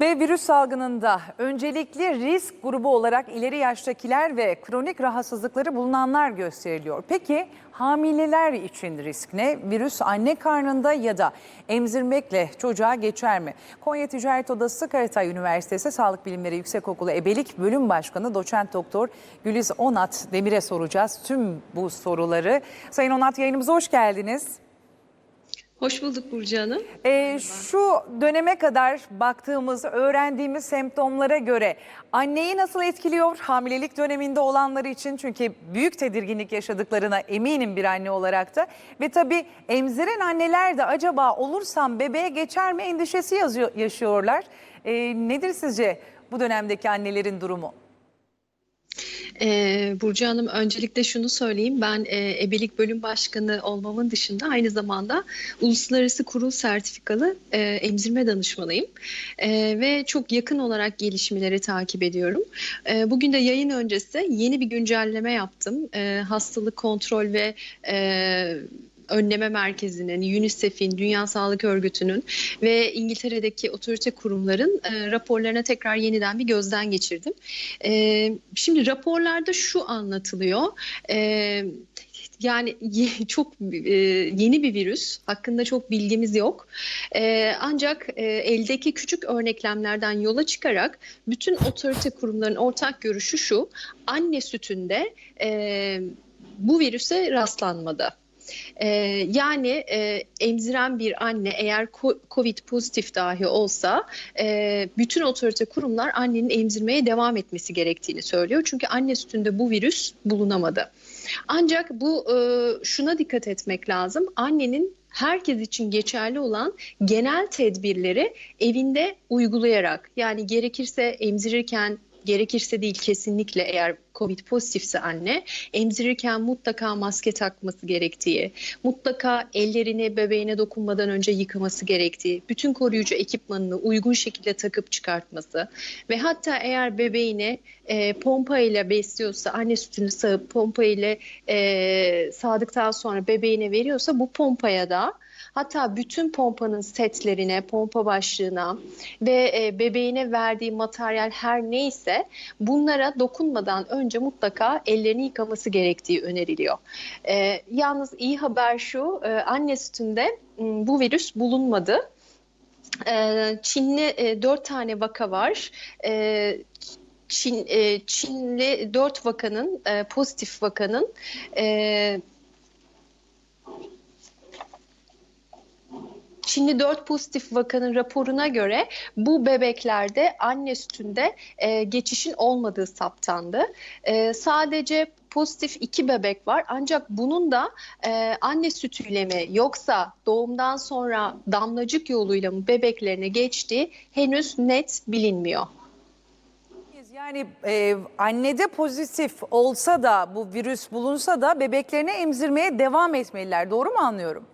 Ve virüs salgınında öncelikli risk grubu olarak ileri yaştakiler ve kronik rahatsızlıkları bulunanlar gösteriliyor. Peki hamileler için risk ne? Virüs anne karnında ya da emzirmekle çocuğa geçer mi? Konya Ticaret Odası Karatay Üniversitesi Sağlık Bilimleri Yüksekokulu Ebelik Bölüm Başkanı Doçent Doktor Güliz Onat Demir'e soracağız tüm bu soruları. Sayın Onat yayınımıza hoş geldiniz. Hoş bulduk Burcu Hanım. Ee, şu döneme kadar baktığımız, öğrendiğimiz semptomlara göre anneyi nasıl etkiliyor hamilelik döneminde olanları için? Çünkü büyük tedirginlik yaşadıklarına eminim bir anne olarak da. Ve tabii emziren anneler de acaba olursam bebeğe geçer mi endişesi yazıyor, yaşıyorlar. Ee, nedir sizce bu dönemdeki annelerin durumu? Ee, Burcu Hanım öncelikle şunu söyleyeyim. Ben e, ebelik bölüm başkanı olmamın dışında aynı zamanda uluslararası kurul sertifikalı e, emzirme danışmanıyım. E, ve çok yakın olarak gelişmeleri takip ediyorum. E, bugün de yayın öncesi yeni bir güncelleme yaptım. E, hastalık kontrol ve e, Önleme Merkezi'nin, UNICEF'in, Dünya Sağlık Örgütü'nün ve İngiltere'deki otorite kurumların e, raporlarına tekrar yeniden bir gözden geçirdim. E, şimdi raporlarda şu anlatılıyor. E, yani çok e, yeni bir virüs hakkında çok bilgimiz yok. E, ancak e, eldeki küçük örneklemlerden yola çıkarak bütün otorite kurumların ortak görüşü şu: anne sütünde bu virüse rastlanmadı. Ee, yani e, emziren bir anne eğer COVID pozitif dahi olsa e, bütün otorite kurumlar annenin emzirmeye devam etmesi gerektiğini söylüyor. Çünkü anne sütünde bu virüs bulunamadı. Ancak bu e, şuna dikkat etmek lazım. Annenin herkes için geçerli olan genel tedbirleri evinde uygulayarak yani gerekirse emzirirken gerekirse değil kesinlikle eğer COVID pozitifse anne emzirirken mutlaka maske takması gerektiği, mutlaka ellerini bebeğine dokunmadan önce yıkaması gerektiği, bütün koruyucu ekipmanını uygun şekilde takıp çıkartması ve hatta eğer bebeğini e, pompa ile besliyorsa anne sütünü sağıp pompa ile e, sağdıktan sonra bebeğine veriyorsa bu pompaya da Hatta bütün pompanın setlerine, pompa başlığına ve e, bebeğine verdiği materyal her neyse bunlara dokunmadan önce mutlaka ellerini yıkaması gerektiği öneriliyor. E, yalnız iyi haber şu, e, anne sütünde m, bu virüs bulunmadı. E, Çinli e, 4 tane vaka var. E, Çin, Çinli 4 vakanın, pozitif vakanın Çinli 4 pozitif vakanın raporuna göre bu bebeklerde anne sütünde e, geçişin olmadığı saptandı. E, sadece pozitif iki bebek var ancak bunun da e, anne sütüyle mi yoksa doğumdan sonra damlacık yoluyla mı bebeklerine geçtiği henüz net bilinmiyor. Yani e, annede pozitif olsa da bu virüs bulunsa da bebeklerine emzirmeye devam etmeliler. Doğru mu anlıyorum?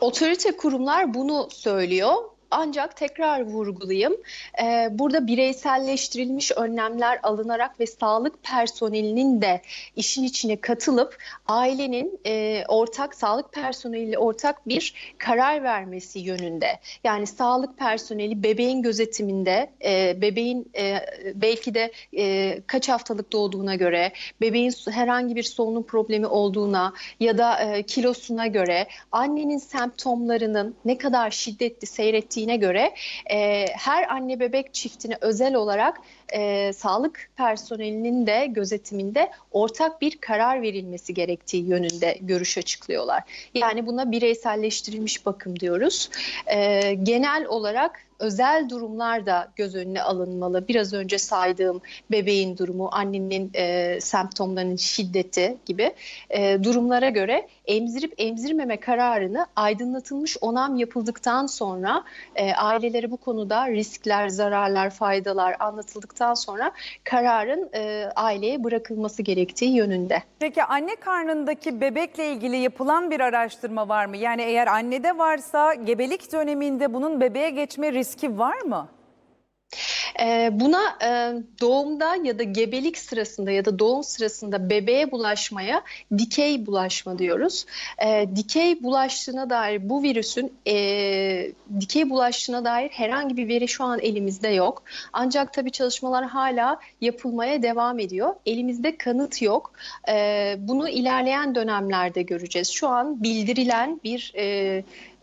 Otorite kurumlar bunu söylüyor. Ancak tekrar vurgulayayım, e, burada bireyselleştirilmiş önlemler alınarak ve sağlık personelinin de işin içine katılıp ailenin e, ortak sağlık personeliyle ortak bir karar vermesi yönünde. Yani sağlık personeli bebeğin gözetiminde, e, bebeğin e, belki de e, kaç haftalık doğduğuna göre, bebeğin herhangi bir solunum problemi olduğuna ya da e, kilosuna göre annenin semptomlarının ne kadar şiddetli seyrettiğine göre e, her anne bebek çiftine özel olarak e, sağlık personelinin de gözetiminde ortak bir karar verilmesi gerektiği yönünde görüş açıklıyorlar. Yani buna bireyselleştirilmiş bakım diyoruz. E, genel olarak özel durumlar da göz önüne alınmalı. Biraz önce saydığım bebeğin durumu, annenin e, semptomlarının şiddeti gibi e, durumlara göre emzirip emzirmeme kararını aydınlatılmış onam yapıldıktan sonra e, ailelere bu konuda riskler, zararlar, faydalar anlatıldıktan sonra kararın e, aileye bırakılması gerektiği yönünde. Peki anne karnındaki bebekle ilgili yapılan bir araştırma var mı? Yani eğer annede varsa gebelik döneminde bunun bebeğe geçme riski var mı? Ee, buna e, doğumda ya da gebelik sırasında ya da doğum sırasında bebeğe bulaşmaya dikey bulaşma diyoruz. Ee, dikey bulaştığına dair bu virüsün e, dikey bulaştığına dair herhangi bir veri şu an elimizde yok. Ancak tabii çalışmalar hala yapılmaya devam ediyor. Elimizde kanıt yok. Ee, bunu ilerleyen dönemlerde göreceğiz. Şu an bildirilen bir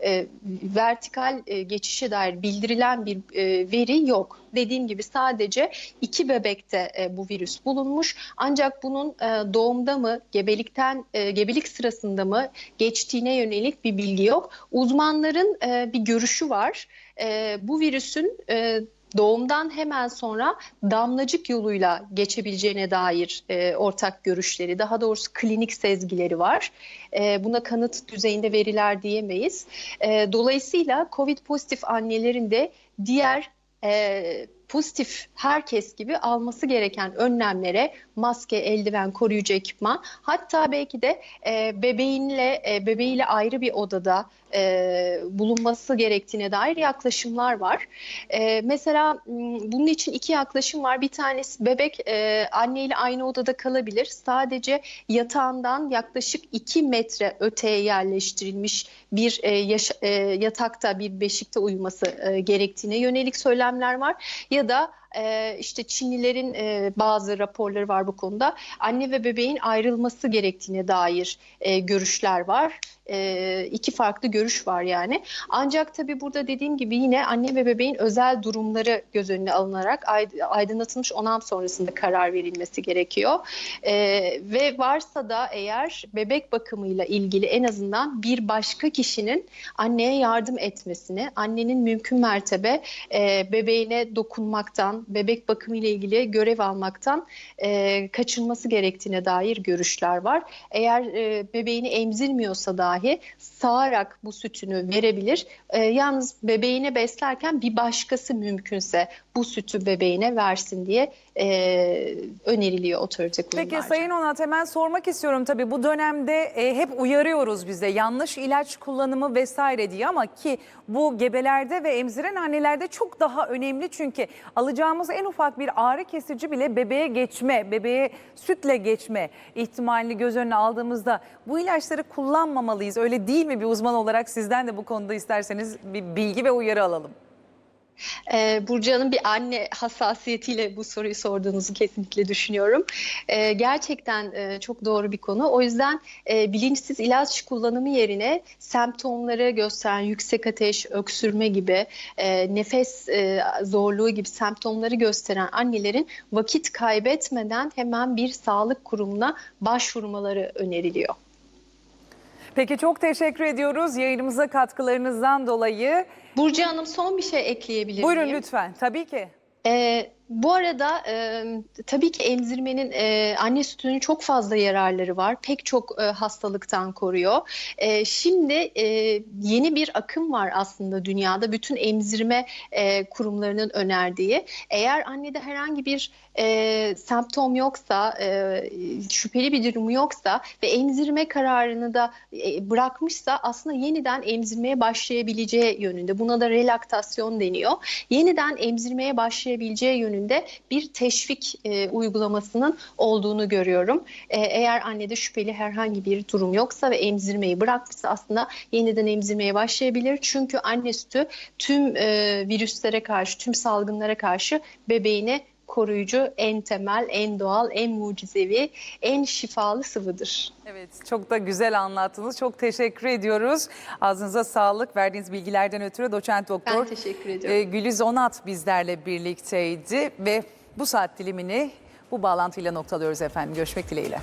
e, vertikal e, geçişe dair bildirilen bir e, veri yok. Dediğim gibi sadece iki bebekte e, bu virüs bulunmuş. Ancak bunun e, doğumda mı, gebelikten e, gebelik sırasında mı geçtiğine yönelik bir bilgi yok. Uzmanların e, bir görüşü var. E, bu virüsün e, doğumdan hemen sonra damlacık yoluyla geçebileceğine dair e, ortak görüşleri, daha doğrusu klinik sezgileri var. E, buna kanıt düzeyinde veriler diyemeyiz. E, dolayısıyla COVID pozitif annelerin de diğer e, pozitif herkes gibi alması gereken önlemlere maske, eldiven, koruyucu ekipman hatta belki de e, bebeğinle e, bebeğiyle ayrı bir odada e, bulunması gerektiğine dair yaklaşımlar var. E, mesela bunun için iki yaklaşım var. Bir tanesi bebek e, anneyle aynı odada kalabilir. Sadece yatağından yaklaşık 2 metre öteye yerleştirilmiş bir e, yaşa- e, yatakta bir beşikte uyuması e, gerektiğine yönelik söylemler var. Ya da e, işte Çinlilerin e, bazı raporları var bu konuda. Anne ve bebeğin ayrılması gerektiğine dair e, görüşler var. E, iki farklı görüş var yani. Ancak tabii burada dediğim gibi yine anne ve bebeğin özel durumları göz önüne alınarak ayd- aydınlatılmış onam sonrasında karar verilmesi gerekiyor. E, ve varsa da eğer bebek bakımıyla ilgili en azından bir başka kişinin anneye yardım etmesini, annenin mümkün mertebe e, bebeğine dokunmaktan, bebek bakımı ile ilgili görev almaktan e, kaçınması gerektiğine dair görüşler var. Eğer e, bebeğini emzirmiyorsa dahi sağarak bu sütünü verebilir. E, yalnız bebeğini beslerken bir başkası mümkünse bu sütü bebeğine versin diye e, öneriliyor otorite kurumlarca. Peki Sayın Onat hemen sormak istiyorum tabii bu dönemde e, hep uyarıyoruz bize yanlış ilaç kullanımı vesaire diye ama ki bu gebelerde ve emziren annelerde çok daha önemli çünkü alacağımız en ufak bir ağrı kesici bile bebeğe geçme, bebeğe sütle geçme ihtimalini göz önüne aldığımızda bu ilaçları kullanmamalıyız öyle değil mi bir uzman olarak sizden de bu konuda isterseniz bir bilgi ve uyarı alalım. Ee, Burcu Hanım bir anne hassasiyetiyle bu soruyu sorduğunuzu kesinlikle düşünüyorum. Ee, gerçekten e, çok doğru bir konu. O yüzden e, bilinçsiz ilaç kullanımı yerine semptomları gösteren yüksek ateş, öksürme gibi, e, nefes e, zorluğu gibi semptomları gösteren annelerin vakit kaybetmeden hemen bir sağlık kurumuna başvurmaları öneriliyor. Peki çok teşekkür ediyoruz yayınımıza katkılarınızdan dolayı. Burcu Hanım son bir şey ekleyebilir Buyurun miyim? lütfen tabii ki. Ee, bu arada e, tabii ki emzirmenin e, anne sütünün çok fazla yararları var. Pek çok e, hastalıktan koruyor. E, şimdi e, yeni bir akım var aslında dünyada. Bütün emzirme e, kurumlarının önerdiği. Eğer annede herhangi bir e, semptom yoksa, e, şüpheli bir durumu yoksa ve emzirme kararını da e, bırakmışsa aslında yeniden emzirmeye başlayabileceği yönünde. Buna da relaktasyon deniyor. Yeniden emzirmeye başlayabileceği yönünde bir teşvik e, uygulamasının olduğunu görüyorum. E, eğer annede şüpheli herhangi bir durum yoksa ve emzirmeyi bırakmışsa aslında yeniden emzirmeye başlayabilir. Çünkü anne sütü tüm e, virüslere karşı, tüm salgınlara karşı bebeğine koruyucu, en temel, en doğal, en mucizevi, en şifalı sıvıdır. Evet çok da güzel anlattınız. Çok teşekkür ediyoruz. Ağzınıza sağlık. Verdiğiniz bilgilerden ötürü doçent doktor Ben teşekkür ediyorum. e, Güliz Onat bizlerle birlikteydi ve bu saat dilimini bu bağlantıyla noktalıyoruz efendim. Görüşmek dileğiyle.